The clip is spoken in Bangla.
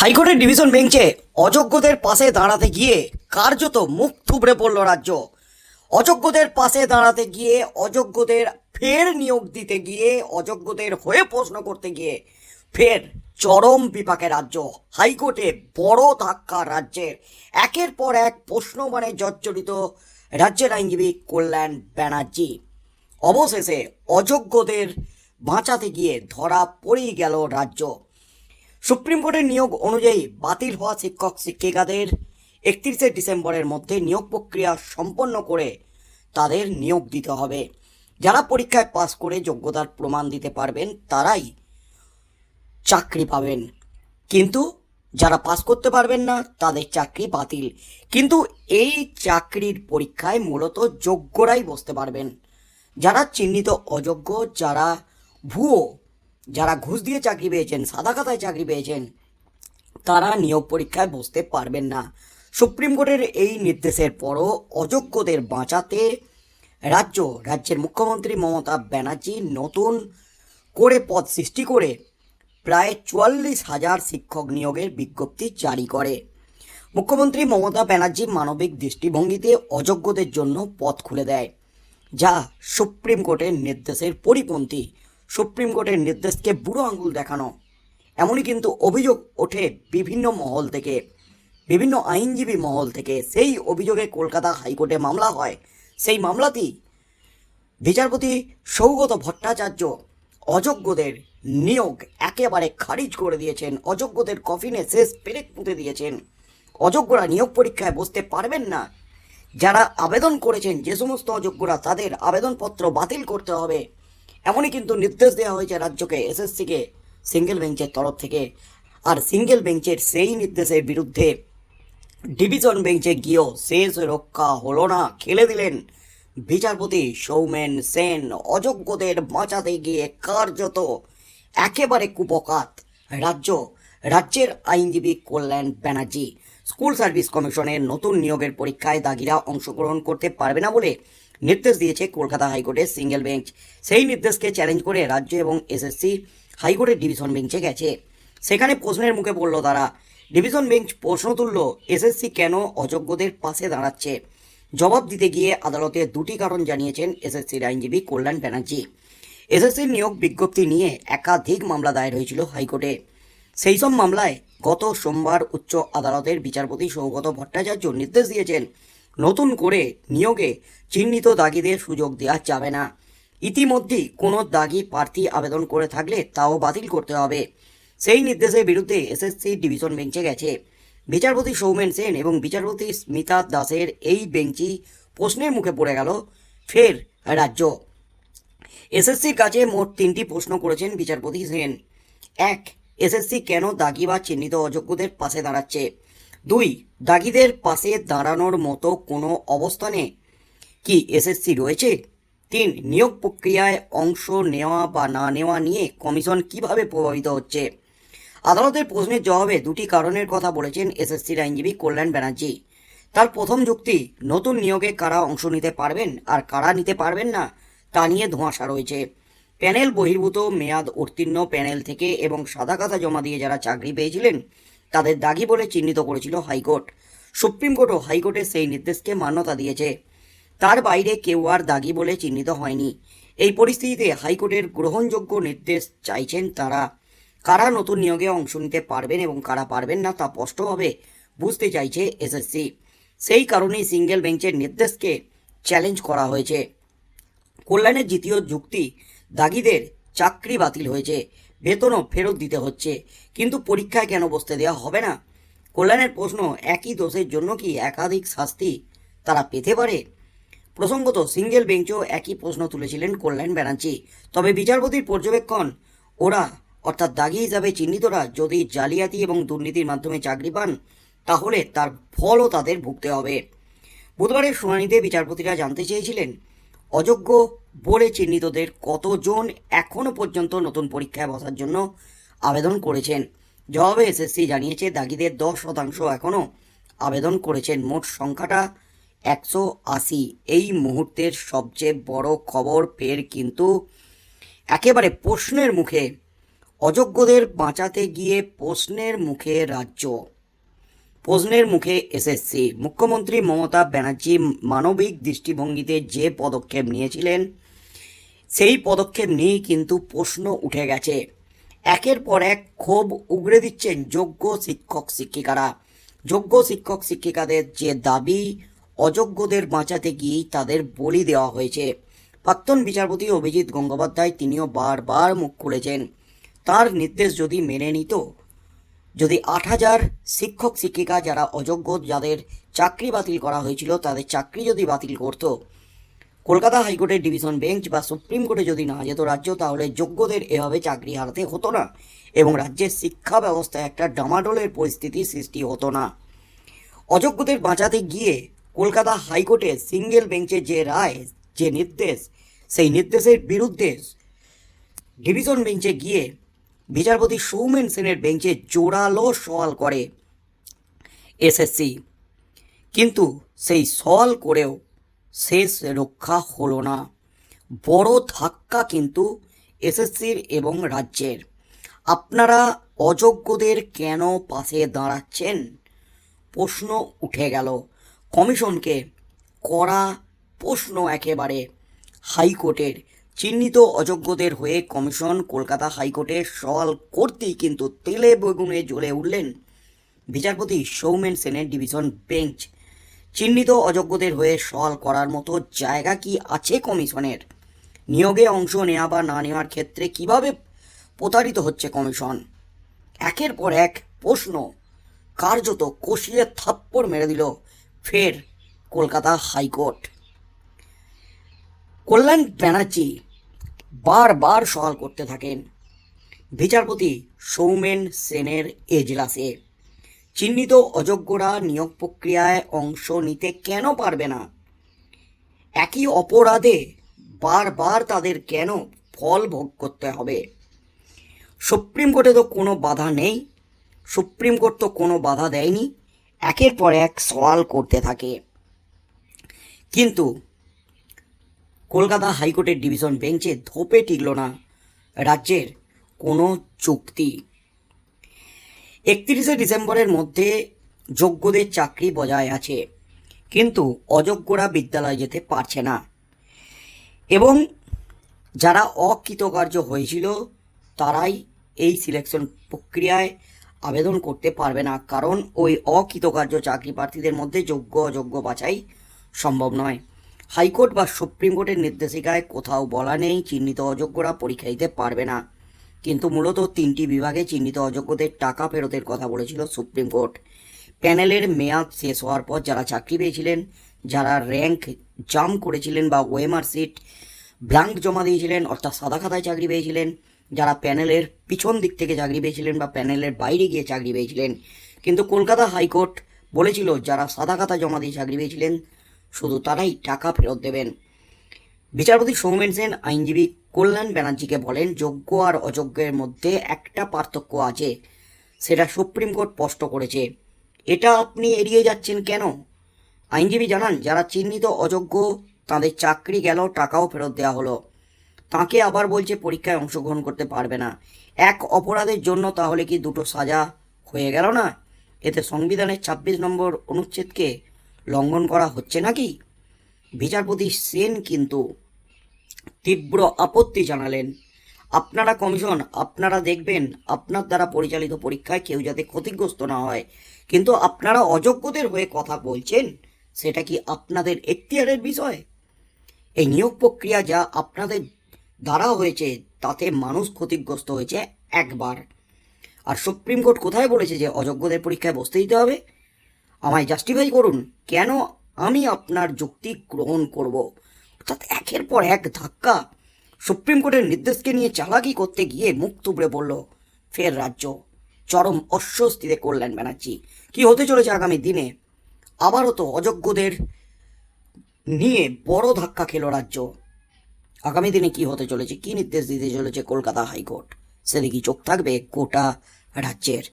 হাইকোর্টের ডিভিশন বেঞ্চে অযোগ্যদের পাশে দাঁড়াতে গিয়ে কার্যত মুখ থুবড়ে পড়ল রাজ্য। অযোগ্যদের পাশে দাঁড়াতে গিয়ে অযোগ্যদের ফের নিয়োগ দিতে গিয়ে অযোগ্যদের হয়ে প্রশ্ন করতে গিয়ে ফের চরম বিপাকে রাজ্য। হাইকোর্টে বড় ধাক্কা রাজ্যের। একের পর এক প্রশ্ন মানে জর্জরিত। রাজ্যের আইনজীবী কল্যাণ ব্যানার্জি। অবশেষে অযোগ্যদের বাঁচাতে গিয়ে ধরা পড়েই গেল রাজ্য। সুপ্রিম কোর্টের নিয়োগ অনুযায়ী বাতিল হওয়া শিক্ষক শিক্ষিকাদের একত্রিশে ডিসেম্বরের মধ্যে নিয়োগ প্রক্রিয়া সম্পন্ন করে তাদের নিয়োগ দিতে হবে। যারা পরীক্ষায় পাশ করে যোগ্যতার প্রমাণ দিতে পারবেন, তারাই চাকরি পাবেন। কিন্তু যারা পাস করতে পারবেন না, তাদের চাকরি বাতিল। কিন্তু এই চাকরির পরীক্ষায় মূলত যোগ্যরাই বসতে পারবেন। যারা চিহ্নিত অযোগ্য, যারা ভুয়ো যারা ঘুষ দিয়ে চাকরি পেয়েছেন, সাদা খাতায় চাকরি পেয়েছেন, তারা নিয়োগ পরীক্ষায় বসতে পারবেন না। সুপ্রিম কোর্টের এই নির্দেশের পরও অযোগ্যদের বাঁচাতে রাজ্য, রাজ্যের মুখ্যমন্ত্রী মমতা ব্যানার্জি নতুন করে পদ সৃষ্টি করে প্রায় চুয়াল্লিশ হাজার শিক্ষক নিয়োগের বিজ্ঞপ্তি জারি করে। মুখ্যমন্ত্রী মমতা ব্যানার্জি মানবিক দৃষ্টিভঙ্গিতে অযোগ্যদের জন্য পথ খুলে দেয়, যা সুপ্রিম কোর্টের নির্দেশের পরিপন্থী সুপ্রিম কোর্টের নির্দেশকে বুড়ো আঙুল দেখানো। এমনই কিন্তু অভিযোগ ওঠে বিভিন্ন মহল থেকে। বিভিন্ন আইনজীবী মহল থেকে সেই অভিযোগে কলকাতা হাইকোর্টে মামলা হয়। সেই মামলাতেই বিচারপতি সৌগত ভট্টাচার্য অযোগ্যদের নিয়োগ একেবারে খারিজ করে দিয়েছেন। অযোগ্যদের কফিনে শেষ পেরেক পুঁতে দিয়েছেন। অযোগ্যরা নিয়োগ পরীক্ষায় বসতে পারবেন না। যারা আবেদন করেছেন, যে সমস্ত অযোগ্যরা তাদের আবেদনপত্র বাতিল করতে হবে। এমনই কিন্তু নির্দেশ দেওয়া হয়েছে রাজ্যকে এসএসসিকে সিঙ্গেল বেঞ্চের তরফ থেকে। আর সিঙ্গেল বেঞ্চের সেই নির্দেশের বিরুদ্ধে ডিভিশন বেঞ্চে গিয়েও শেষ রক্ষা হলো না। খেলে দিলেন বিচারপতি সৌমেন সেন। অযোগ্যদের বাঁচাতে গিয়ে কার্যত একেবারে কুপকাত রাজ্য। রাজ্যের আইনজীবী কল্যাণ ব্যানার্জি। স্কুল সার্ভিস কমিশনের নতুন নিয়োগের পরীক্ষায় দাগিরা অংশগ্রহণ করতে পারবে না বলে নির্দেশ দিয়েছে কলকাতা হাইকোর্টের সিঙ্গেল বেঞ্চ। সেই নির্দেশকে চ্যালেঞ্জ করে রাজ্য এবং এসএসসি হাইকোর্টের ডিভিশন বেঞ্চে গেছে। সেখানে প্রশ্নের মুখে পড়ল তারা ডিভিশন বেঞ্চ প্রশ্ন তুলল এসএসসি কেন অযোগ্যদের পাশে দাঁড়াচ্ছে? জবাব দিতে গিয়ে আদালতে দুটি কারণ জানিয়েছেন এসএসসির আইনজীবী কল্যাণ ব্যানার্জি। এসএসসির নিয়োগ বিজ্ঞপ্তি নিয়ে একাধিক মামলা দায়ের হয়েছিল হাইকোর্টে। সেই সব মামলায় গত সোমবার উচ্চ আদালতের বিচারপতি সৌগত ভট্টাচার্য নির্দেশ দিয়েছেন নতুন করে নিয়োগে চিহ্নিত দাগিদের সুযোগ দেওয়া যাবে না। ইতিমধ্যেই কোনো দাগি প্রার্থী আবেদন করে থাকলে তাও বাতিল করতে হবে। সেই নির্দেশের বিরুদ্ধে এসএসসি ডিভিশন বেঞ্চে গেছে। বিচারপতি সৌমেন সেন এবং বিচারপতি স্মিতা দাসের এই বেঞ্চই প্রশ্নের মুখে পড়ে গেল, ফের রাজ্য। এসএসসির কাছে মোট তিনটি প্রশ্ন করেছেন বিচারপতি সেন। এক, এসএসসি কেন দাগি বা চিহ্নিত অযোগ্যদের পাশে দাঁড়াচ্ছে? দুই, দাগিদের পাশে দাঁড়ানোর মতো কোনো অবস্থানে কি এসএসসি রয়েছে? তিন, নিয়োগ প্রক্রিয়ায় অংশ নেওয়া বা না নেওয়া নিয়ে কমিশন কীভাবে প্রভাবিত হচ্ছে? আদালতের প্রশ্নের জবাবে দুটি কারণের কথা বলেছেন এসএসসির আইনজীবী কল্যাণ ব্যানার্জি। তার প্রথম যুক্তি, নতুন নিয়োগে কারা অংশ নিতে পারবেন আর কারা নিতে পারবেন না, তা নিয়ে ধোঁয়াশা রয়েছে। প্যানেল বহির্ভূত, মেয়াদ উত্তীর্ণ প্যানেল থেকে এবং সাদা কাতা জমা দিয়ে যারা চাকরি পেয়েছিলেন তাদের দাগি বলে চিহ্নিত করেছিল হাইকোর্ট। সুপ্রিম কোর্টও হাইকোর্টের সেই নির্দেশকে মান্যতা দিয়েছে। তার বাইরে কেউ আর দাগি বলে চিহ্নিত হয়নি। এই পরিস্থিতিতে হাইকোর্টের গ্রহণযোগ্য নির্দেশ চাইছেন তারা। কারা নতুন নিয়োগে অংশ নিতে পারবেন এবং কারা পারবেন না তা স্পষ্টভাবে বুঝতে চাইছে এসএসসি। সেই কারণেই সিঙ্গেল বেঞ্চের নির্দেশকে চ্যালেঞ্জ করা হয়েছে। কল্যাণের দ্বিতীয় যুক্তি, দাগিদের চাকরি বাতিল হয়েছে। বেতনও ফেরত দিতে হচ্ছে। কিন্তু পরীক্ষায় কেন বসতে দেওয়া হবে না? কল্যাণের প্রশ্ন, একই দোষের জন্য কি একাধিক শাস্তি তারা পেতে পারে? প্রসঙ্গত, সিঙ্গেল বেঞ্চও একই প্রশ্ন তুলেছিলেন কল্যাণ ব্যানার্জি। তবে বিচারপতির পর্যবেক্ষণ, ওরা, অর্থাৎ দাগি হিসাবে চিহ্নিতরা, যদি জালিয়াতি এবং দুর্নীতির মাধ্যমে চাকরি পান, তাহলে তার ফলও তাদের ভুগতে হবে। বুধবারের শুনানিতে বিচারপতিরা জানতে চেয়েছিলেন অযোগ্য বলে চিহ্নিতদের কতজন এখনও পর্যন্ত নতুন পরীক্ষায় বসার জন্য আবেদন করেছেন? জবাবে এসএসসি জানিয়েছে, দাগিদের দশ শতাংশ এখনও আবেদন করেছেন। মোট সংখ্যাটা একশো আশি। এই মুহূর্তের সবচেয়ে বড় খবর ফের কিন্তু একেবারে প্রশ্নের মুখে, অযোগ্যদের বাঁচাতে গিয়ে প্রশ্নের মুখে রাজ্য। প্রশ্নের মুখে এসএসসি। মুখ্যমন্ত্রী মমতা ব্যানার্জি মানবিক দৃষ্টিভঙ্গিতে যে পদক্ষেপ নিয়েছিলেন, সেই পদক্ষেপ নিয়েই কিন্তু প্রশ্ন উঠে গেছে। একের পর এক ক্ষোভ উগড়ে দিচ্ছেন যোগ্য শিক্ষক, শিক্ষিকারা। যোগ্য শিক্ষক, শিক্ষিকাদের যে দাবি, অযোগ্যদের বাঁচাতে গিয়েই তাদের বলি দেওয়া হয়েছে। প্রাক্তন বিচারপতি অভিজিৎ গঙ্গোপাধ্যায় তিনিও বারবার মুখ খুলেছেন। তার নির্দেশ যদি মেনে নিত যদি আট হাজার শিক্ষক, শিক্ষিকা যারা অযোগ্য, যাদের চাকরি বাতিল করা হয়েছিল, তাদের চাকরি যদি বাতিল করত, কলকাতা হাইকোর্টের ডিভিশন বেঞ্চ বা সুপ্রিম কোর্টে যদি না যেত রাজ্য, তাহলে যোগ্যদের এভাবে চাকরি হারাতে হতো না এবং রাজ্যের শিক্ষা ব্যবস্থায় একটা ডামাডোলের পরিস্থিতি সৃষ্টি হতো না। অযোগ্যদের বাঁচাতে গিয়ে কলকাতা হাইকোর্টে সিঙ্গেল বেঞ্চের যে রায়, যে নির্দেশ, সেই নির্দেশের বিরুদ্ধে ডিভিশন বেঞ্চে গিয়ে বিচারপতি সৌমেন সেনের বেঞ্চে জোরালো সওয়াল করে এসএসসি কিন্তু সেই সওয়াল করেও শেষ রক্ষা হলো না। বড় ধাক্কা কিন্তু এসএসসির এবং রাজ্যের। আপনারা অযোগ্যদের কেন পাশে দাঁড়াচ্ছেন? প্রশ্ন উঠে গেল। কমিশনকে করা প্রশ্ন একেবারে হাইকোর্টের চিহ্নিত অযোগ্যদের হয়ে কমিশন কলকাতা হাইকোর্টে সওয়াল করতেই কিন্তু তেলে বেগুনে জ্বলে উঠলেন বিচারপতি সৌমেন সেনের ডিভিশন বেঞ্চ। চিহ্নিত অযোগ্যদের হয়ে সওয়াল করার মতো জায়গা কি আছে কমিশনের? নিয়োগে অংশ নেওয়া বা না নেওয়ার ক্ষেত্রে কীভাবে প্রতারিত হচ্ছে কমিশন? একের পর এক প্রশ্ন কার্যত কষিয়ে থাপ্পড় মেরে দিল ফের কলকাতা হাইকোর্ট। কল্যাণ ব্যানার্জি বারবার সওয়াল করতে থাকেন বিচারপতি সৌমেন সেনের এজলাসে। চিহ্নিত অযোগ্যরা নিয়োগ প্রক্রিয়ায় অংশ নিতে কেন পারবে না? একই অপরাধে বারবার তাদের কেন ফল ভোগ করতে হবে? সুপ্রিম কোর্টে তো কোনো বাধা নেই, সুপ্রিম কোর্ট তো কোনো বাধা দেয়নি, একের পর এক সওয়াল করতে থাকে। কিন্তু কলকাতা হাইকোর্টের ডিভিশন বেঞ্চে ধোপে টিকল না রাজ্যের কোনো চুক্তি। একত্রিশে ডিসেম্বরের মধ্যে যোগ্যদের চাকরি বজায় আছে, কিন্তু অযোগ্যরা বিদ্যালয়ে যেতে পারছে না। এবং যারা অকৃতকার্য হয়েছিল, তারাই এই সিলেকশন প্রক্রিয়ায় আবেদন করতে পারবে না, কারণ ওই অকৃতকার্য চাকরি প্রার্থীদের মধ্যে যোগ্য অযোগ্য বাছাই সম্ভব নয়। হাইকোর্ট বা সুপ্রিম কোর্টের নির্দেশিকায় কোথাও বলা নেই চিহ্নিত অযোগ্যরা পরীক্ষা দিতে পারবে না। কিন্তু মূলত তিনটি বিভাগে চিহ্নিত অযোগ্যদের টাকা ফেরতের কথা বলেছিল সুপ্রিম কোর্ট। প্যানেলের মেয়াদ শেষ হওয়ার পর যারা চাকরি পেয়েছিলেন, যারা র্যাঙ্ক জাম করেছিলেন বা ওয়েমার সিট ব্ল্যাঙ্ক জমা দিয়েছিলেন, অর্থাৎ সাদা খাতায় চাকরি পেয়েছিলেন, যারা প্যানেলের পিছন দিক থেকে চাকরি পেয়েছিলেন বা প্যানেলের বাইরে গিয়ে চাকরি পেয়েছিলেন। কিন্তু কলকাতা হাইকোর্ট বলেছিল, যারা সাদা খাতা জমা দিয়ে চাকরি পেয়েছিলেন শুধু তারাই টাকা ফেরত দেবেন। বিচারপতি সৌমেন সেন আইনজীবী কল্যাণ ব্যানার্জিকে বলেন, যোগ্য আর অযোগ্যের মধ্যে একটা পার্থক্য আছে, সেটা সুপ্রিম কোর্ট স্পষ্ট করেছে। এটা আপনি এড়িয়ে যাচ্ছেন কেন? আইনজীবী জানান, যারা চিহ্নিত অযোগ্য, তাদের চাকরি গেল, টাকাও ফেরত দেওয়া হলো। তাকে আবার বলছে পরীক্ষায় অংশগ্রহণ করতে পারবে না। এক অপরাধের জন্য তাহলে কি দুটো সাজা হয়ে গেল না? এতে সংবিধানের ছাব্বিশ নম্বর অনুচ্ছেদকে লঙ্ঘন করা হচ্ছে নাকি? বিচারপতি সেন কিন্তু তীব্র আপত্তি জানালেন। আপনারা কমিশন, আপনারা দেখবেন, আপনার দ্বারা পরিচালিত পরীক্ষায় কেউ যাতে ক্ষতিগ্রস্ত না হয়। কিন্তু আপনারা অযোগ্যদের হয়ে কথা বলছেন, সেটা কি আপনাদের এখতিয়ারের বিষয়? এই নিয়োগ প্রক্রিয়া যা আপনাদের দ্বারা হয়েছে, তাতে মানুষ ক্ষতিগ্রস্ত হয়েছে একবার। আর সুপ্রিম কোর্ট কোথায় বলেছে যে অযোগ্যদের পরীক্ষায় বসতে দিতে হবে? আমায় জাস্টিফাই করুন, কেন আমি আপনার যুক্তি গ্রহণ করব? অর্থাৎ একের পর এক ধাক্কা। সুপ্রিম কোর্টের নির্দেশকে নিয়ে চালাকি করতে গিয়ে মুখ তুবড়ে পড়ল ফের রাজ্য। চরম অস্বস্তিতে করলেন ব্যানার্জি, কি হতে চলেছে আগামী দিনে? আবারও তো অযোগ্যদের নিয়ে বড় ধাক্কা খেল রাজ্য। আগামী দিনে কি হতে চলেছে? কি নির্দেশ দিতে চলেছে কলকাতা হাইকোর্ট? সেদিকে চোখ থাকবে গোটা রাজ্যের?